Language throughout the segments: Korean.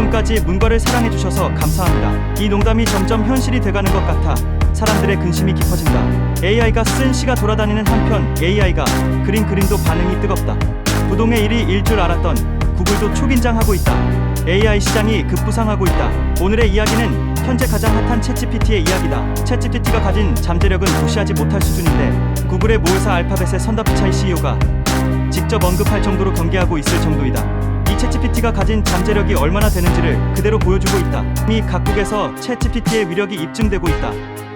지금까지 문과를 사랑해주셔서 감사합니다. 이 농담이 점점 현실이 돼가는 것 같아 사람들의 근심이 깊어진다. AI가 쓴 시가 돌아다니는 한편 AI가 그린 그림도 반응이 뜨겁다. 부동의 일이 일 줄 알았던 구글도 초긴장하고 있다. AI 시장이 급부상하고 있다. 오늘의 이야기는 현재 가장 핫한 챗GPT의 이야기다. 챗GPT가 가진 잠재력은 무시하지 못할 수준인데 구글의 모회사 알파벳의 선다피차이 CEO가 직접 언급할 정도로 경계하고 있을 정도이다. 이 챗GPT가 가진 잠재력이 얼마나 되는지를 그대로 보여주고 있다. 이미 각국에서 챗GPT의 위력이 입증되고 있다.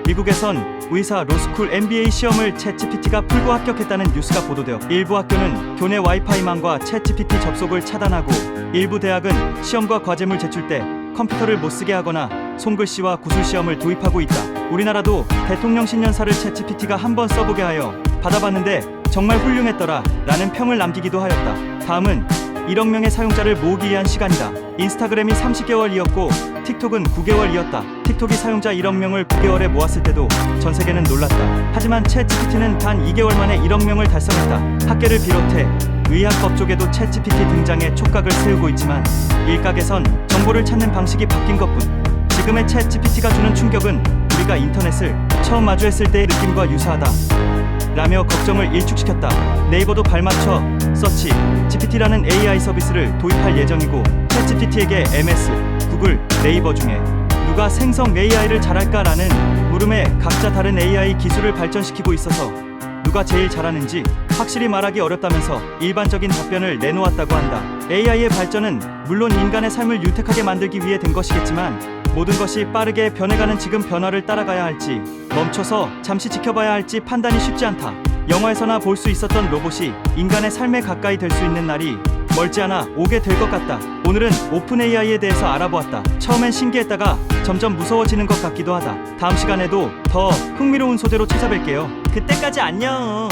미국에선 의사 로스쿨 MBA 시험을 챗GPT가 풀고 합격했다는 뉴스가 보도되어 일부 학교는 교내 와이파이망과 챗GPT 접속을 차단하고 일부 대학은 시험과 과제물 제출 때 컴퓨터를 못 쓰게 하거나 손글씨와 구술 시험을 도입하고 있다. 우리나라도 대통령 신년사를 챗GPT가 한번 써보게 하여 받아봤는데 정말 훌륭했더라 라는 평을 남기기도 하였다. 다음은 1억 명의 사용자를 모으기 위한 시간이다. 인스타그램이 30개월이었고 틱톡은 9개월이었다. 틱톡이 사용자 1억 명을 9개월에 모았을 때도 전 세계는 놀랐다. 하지만 챗GPT는 단 2개월 만에 1억 명을 달성했다. 학계를 비롯해 의학법 쪽에도 챗GPT 등장에 촉각을 세우고 있지만 일각에선 정보를 찾는 방식이 바뀐 것뿐. 지금의 챗GPT가 주는 충격은 우리가 인터넷을 처음 마주했을 때의 느낌과 유사하다. 라며 걱정을 일축시켰다. 네이버도 발맞춰 서치 GPT라는 AI 서비스를 도입할 예정이고 챗GPT에게 MS, 구글, 네이버 중에 누가 생성 AI를 잘할까라는 물음에 각자 다른 AI 기술을 발전시키고 있어서 누가 제일 잘하는지 확실히 말하기 어렵다면서 일반적인 답변을 내놓았다고 한다. AI의 발전은 물론 인간의 삶을 윤택하게 만들기 위해 된 것이겠지만 모든 것이 빠르게 변해가는 지금 변화를 따라가야 할지 멈춰서 잠시 지켜봐야 할지 판단이 쉽지 않다. 영화에서나 볼 수 있었던 로봇이 인간의 삶에 가까이 될 수 있는 날이 멀지 않아 오게 될 것 같다. 오늘은 오픈 AI에 대해서 알아보았다. 처음엔 신기했다가 점점 무서워지는 것 같기도 하다. 다음 시간에도 더 흥미로운 소재로 찾아뵐게요. 그때까지 안녕.